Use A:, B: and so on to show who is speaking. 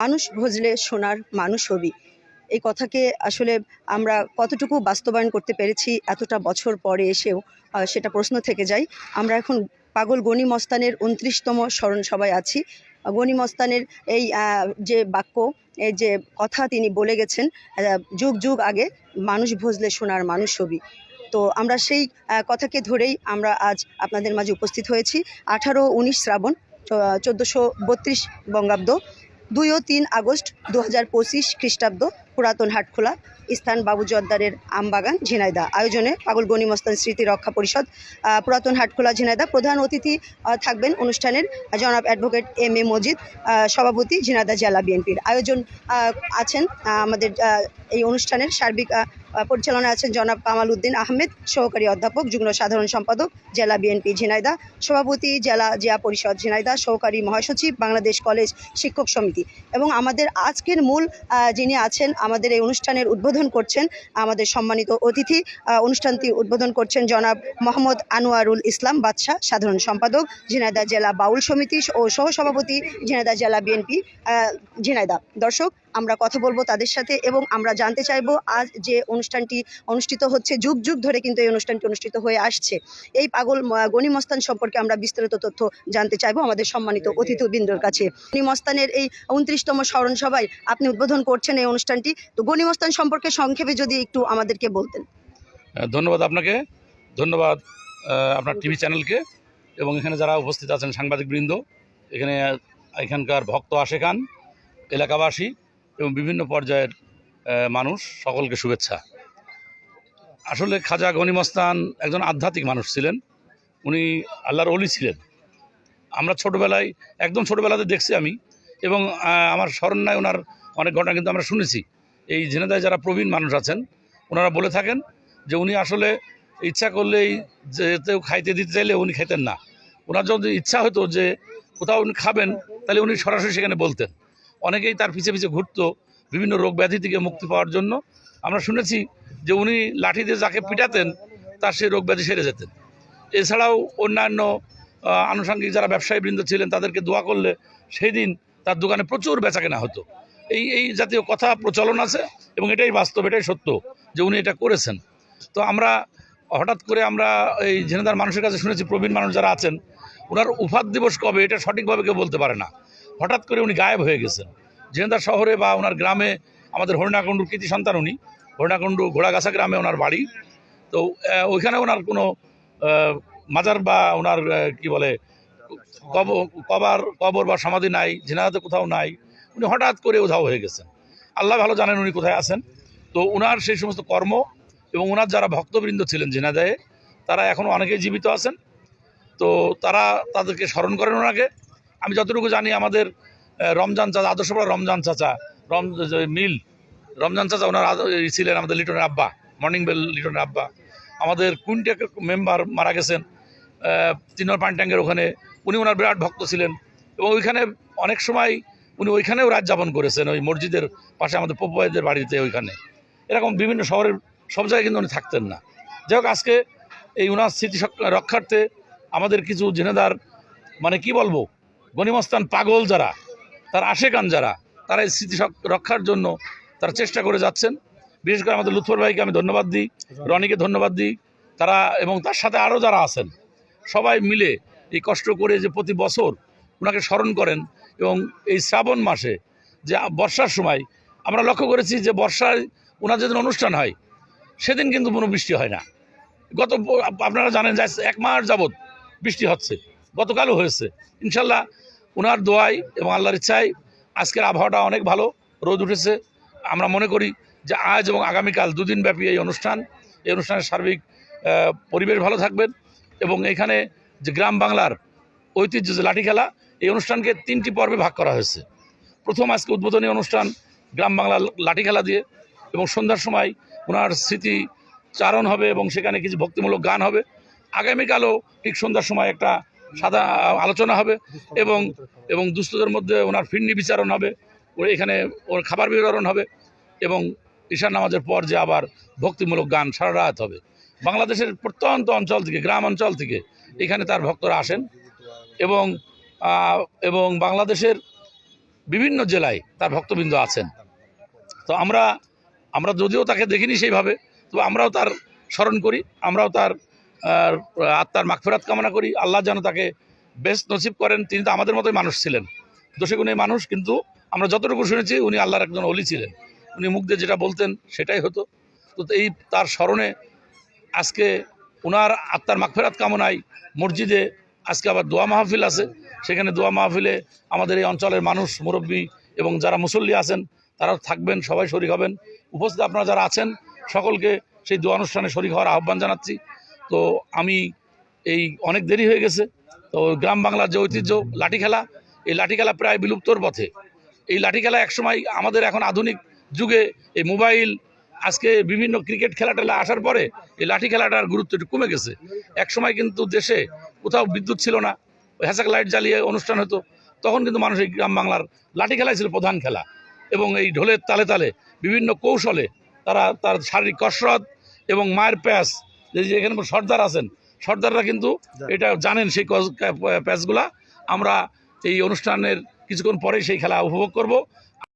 A: মানুষ ভজলে সোনার মানুষ হবি। এই কথাকে আসলে আমরা কতটুকু বাস্তবায়ন করতে পেরেছি এতটা বছর পরে এসেও সেটা প্রশ্ন থেকে যায়। আমরা এখন পাগল গনি মস্তানের উনত্রিশতম স্মরণ সভায় আছি। গনি মস্তানের এই যে বাক্য, এই যে কথা তিনি বলে গেছেন যুগ যুগ আগে মানুষ ভজলে সোনার মানুষ হবি। তো আমরা সেই কথাকে ধরেই আমরা আজ আপনাদের মাঝে উপস্থিত হয়েছি। আঠারো উনিশ শ্রাবণ চোদ্দোশো বত্রিশ বঙ্গাব্দ। দুই ও তিন আগস্ট দু হাজার পঁচিশ খ্রিস্টাব্দ পুরাতন হাটখোলা, স্থান বাবু জর্দারের আমবাগান ঝিনাইদা আয়োজনে পাগল গণিমস্তান স্মৃতি রক্ষা পরিষদ পুরাতন হাটখোলা ঝিনাইদা প্রধান অতিথি থাকবেন অনুষ্ঠানের জনাব অ্যাডভোকেট এম এ মজিদ সভাপতি ঝিনাইদা জেলা বিএনপির। আয়োজন আছেন আমাদের এই অনুষ্ঠানের সার্বিক পরিচালনায় আছেন জনাব কামাল উদ্দিন আহমেদ, সহকারী অধ্যাপক, যুগ্ম সাধারণ সম্পাদক, জেলা বিএনপি ঝিনাইদা, সভাপতি, জেলা জিয়া পরিষদ ঝিনাইদা, সহকারী মহাসচিব, বাংলাদেশ কলেজ শিক্ষক সমিতি এবং আমাদের আজকের মূল যিনি আছেন, আমাদের এই অনুষ্ঠানের উদ্বোধন করছেন আমাদের সম্মানিত অতিথি অনুষ্ঠানটি উদ্বোধন করছেন জনাব মোহাম্মদ আনোয়ারুল ইসলাম বাদশাহ, সাধারণ সম্পাদক, ঝিনাইদা জেলা বাউল সমিতি ও সহসভাপতি, ঝিনাইদা জেলা বিএনপি ঝিনাইদা। দর্শক আমরা কথা বলব তাদের সাথে এবং আমরা জানতে চাইব আজ যে অনুষ্ঠানটি অনুষ্ঠিত হচ্ছে, যুগ যুগ ধরে কিন্তু এই অনুষ্ঠানটি অনুষ্ঠিত হয়ে আসছে। এই পাগল গণিমস্তান সম্পর্কে আমরা বিস্তারিত তথ্য জানতে চাইব আমাদের সম্মানিত অতিথিবৃন্দর কাছে। গণিমস্তানের এই উনত্রিশতম স্মরণ সভায় আপনি উদ্বোধন করছেন এই অনুষ্ঠানটি। তো গণিমস্তান সম্পর্কে সংক্ষেপে যদি একটু আমাদেরকে বলতেন।
B: ধন্যবাদ আপনাকে। ধন্যবাদ আপনার টিভি চ্যানেলকে এবং এখানে যারা উপস্থিত আছেন সাংবাদিকবৃন্দ, এখানে এখানকার ভক্ত আশেখান, এলাকাবাসী এবং বিভিন্ন পর্যায়ের মানুষ সকলকে শুভেচ্ছা। আসলে খাজা গনিমস্তান একজন আধ্যাত্মিক মানুষ ছিলেন। উনি আল্লাহর অলি ছিলেন। আমরা ছোটোবেলায়, একদম ছোটোবেলাতে দেখছি আমি এবং আমার স্মরণ নাই ওনার অনেক ঘটনা কিন্তু আমরা শুনেছি। এই ঝিনেদায় যারা প্রবীণ মানুষ আছেন, ওনারা বলে থাকেন যে উনি আসলে ইচ্ছা করলেই যেতেও খাইতে দিতে চাইলে উনি খেতেন না। ওনার যদি ইচ্ছা হতো যে কোথাও উনি খাবেন, তাহলে উনি সরাসরি সেখানে বলতেন। অনেকেই তার পিছে পিছে ঘুরতো বিভিন্ন রোগ ব্যাধি থেকে মুক্তি পাওয়ার জন্য। আমরা শুনেছি যে উনি লাঠি দিয়ে যাকে পিটাতেন, তার সেই রোগ ব্যাধি সেরে যেতেন। এছাড়াও অন্যান্য আনুষঙ্গিক যারা ব্যবসায়ী বৃন্দ ছিলেন, তাদেরকে দোয়া করলে সেই দিন তার দোকানে প্রচুর বেচাকেনা হতো। এই এই জাতীয় কথা প্রচলন আছে এবং এটাই বাস্তব, এটাই সত্য যে উনি এটা করেছেন। তো আমরা হঠাৎ করে আমরা এই ঝিনেদার মানুষের কাছে শুনেছি, প্রবীণ মানুষ যারা আছেন, ওনার উপাদ দিবস কবে, এটা সঠিকভাবে কেউ বলতে পারে না। হঠাৎ করে উনি গায়েব হয়ে গেছেন। ঝিনেদার শহরে বা ওনার গ্রামে আমাদের হরিণাকুণ্ডুর কৃতি সন্তান উনি। হরিণাকুণ্ডু ঘোড়াগাছা গ্রামে ওনার বাড়ি। তো ওইখানে ওনার কোনো মাজার বা ওনার কি বলে কবর, কবার বা সমাধি নাই ঝিনাদাতে কোথাও নাই। উনি হঠাৎ করে উধাও হয়ে গেছেন। আল্লাহ ভালো জানেন উনি কোথায় আছেন। তো ওনার সেই সমস্ত কর্ম এবং ওনার যারা ভক্তবৃন্দ ছিলেন ঝিনাদায়ে তারা এখনও অনেকেই জীবিত আছেন। তো তারা তাদেরকে স্মরণ করেন ওনাকে। আমি যতটুকু জানি আমাদের রমজান চাচা, আদর্শপাড়া রমজান চাচা, রম মিল রমজান চাচা, ওনার ছিলেন আমাদের লিটনের আব্বা মর্নিং বেল লিটনের আব্বা। আমাদের কুইন্টেক মেম্বার মারা গেছেন তিনর পানি ট্যাঙ্কের ওখানে, উনি ওনার বিরাট ভক্ত ছিলেন। এবং ওইখানে অনেক সময় উনি ওইখানেও রাত যাপন করেছেন, ওই মসজিদের পাশে আমাদের পপুয়াইদের বাড়িতে ওইখানে। এরকম বিভিন্ন শহরের সব জায়গায় কিন্তু উনি থাকতেন না। যাই হোক, আজকে এই উনার স্মৃতি রক্ষার্থে আমাদের কিছু জেনেদার মানে কি বলব গণিমস্তান পাগল যারা, তার আশেকান যারা, তারা এই স্মৃতি রক্ষার জন্য তারা চেষ্টা করে যাচ্ছেন। বিশেষ করে আমাদের লুৎফর ভাইকে আমি ধন্যবাদ দিই, রনিকে ধন্যবাদ দিই, তারা এবং তার সাথে আরও যারা আছেন, সবাই মিলে এই কষ্ট করে যে প্রতি বছর ওনাকে স্মরণ করেন এবং এই শ্রাবণ মাসে যে বর্ষার সময় আমরা লক্ষ্য করেছি যে বর্ষায় ওনার যেদিন অনুষ্ঠান হয়, সেদিন কিন্তু কোনো বৃষ্টি হয় না। গত আপনারা জানেন যে এক মাস যাবৎ বৃষ্টি হচ্ছে। গতকালও হয়েছে। ইনশাল্লাহ ওনার দোয়াই এবং আল্লাহর ইচ্ছায় আজকের আবহাওয়াটা অনেক ভালো, রোদ উঠেছে। আমরা মনে করি যে আজ এবং আগামীকাল দুদিন ব্যাপী এই অনুষ্ঠান, এই অনুষ্ঠানের সার্বিক পরিবেশ ভালো থাকবেন এবং এখানে যে গ্রাম বাংলার ঐতিহ্য যে লাঠি খেলা, এই অনুষ্ঠানকে তিনটি পর্বে ভাগ করা হয়েছে। প্রথম আজকে উদ্বোধনী অনুষ্ঠান গ্রাম বাংলার লাঠি খেলা দিয়ে এবং সন্ধ্যার সময় ওনার স্মৃতি চারণ হবে এবং সেখানে কিছু ভক্তিমূলক গান হবে। আগামীকালও ঠিক সন্ধ্যার সময় একটা সাদা আলোচনা হবে এবং এবং দুস্থদের মধ্যে ওনার ফিরনি বিচারণ হবে ও এখানে ওর খাবার বিতরণ হবে এবং ঈশান নামাজের পর যে আবার ভক্তিমূলক গান সারা রাত হবে। বাংলাদেশের প্রত্যন্ত অঞ্চল থেকে, গ্রাম অঞ্চল থেকে এখানে তার ভক্তরা আসেন এবং এবং বাংলাদেশের বিভিন্ন জেলায় তার ভক্তবৃন্দ আছেন। তো আমরা আমরা যদিও তাকে দেখিনি সেইভাবে তো আমরাও তার স্মরণ করি, আমরাও তার আত্মার মাগফেরাত কামনা করি। আল্লাহ যেন তাকে বেস্ট নসিব করেন। তিনি তো আমাদের মতোই মানুষ ছিলেন। দোষে গুণে মানুষ, কিন্তু আমরা যতটুকু শুনেছি, উনি আল্লাহর একজন অলি ছিলেন। উনি মুখ দিয়ে যেটা বলতেন, সেটাই হতো। তো এই তার স্মরণে আজকে ওনার আত্মার মাগফেরাত কামনায় মসজিদে আজকে আবার দোয়া মাহফিল আছে। সেখানে দোয়া মাহফিলে আমাদের এই অঞ্চলের মানুষ, মুরব্বী এবং যারা মুসল্লি আছেন, তারাও থাকবেন, সবাই শরিক হবেন। উপস্থিত আপনারা যারা আছেন, সকলকে সেই দোয়া অনুষ্ঠানে শরিক হওয়ার আহ্বান জানাচ্ছি। তো আমি এই অনেক দেরি হয়ে গেছে। তো গ্রাম বাংলার যে ঐতিহ্য, লাঠি খেলা, এই লাঠি খেলা প্রায় বিলুপ্তর পথে। এই লাঠি খেলা একসময় আমাদের এখন আধুনিক যুগে এই মোবাইল, আজকে বিভিন্ন ক্রিকেট খেলা টেলা আসার পরে এই লাঠি খেলাটার গুরুত্ব একটু কমে গেছে। একসময় কিন্তু দেশে কোথাও বিদ্যুৎ ছিল না হ্যাসাক লাইট জ্বালিয়ে অনুষ্ঠান হতো, তখন কিন্তু মানুষ এই গ্রাম বাংলার লাঠি খেলাই ছিল প্রধান খেলা। এবং এই ঢোলের তালে তালে বিভিন্ন কৌশলে তারা তার শারীরিক কসরত এবং মায়ের প্যাস যে এখানে সর্দার আছেন সর্দাররা কিন্তু এটা জানেন সেই প্যাচগুলা। আমরা এই অনুষ্ঠানের কিছুক্ষণ পরে সেই খেলা উপভোগ করব।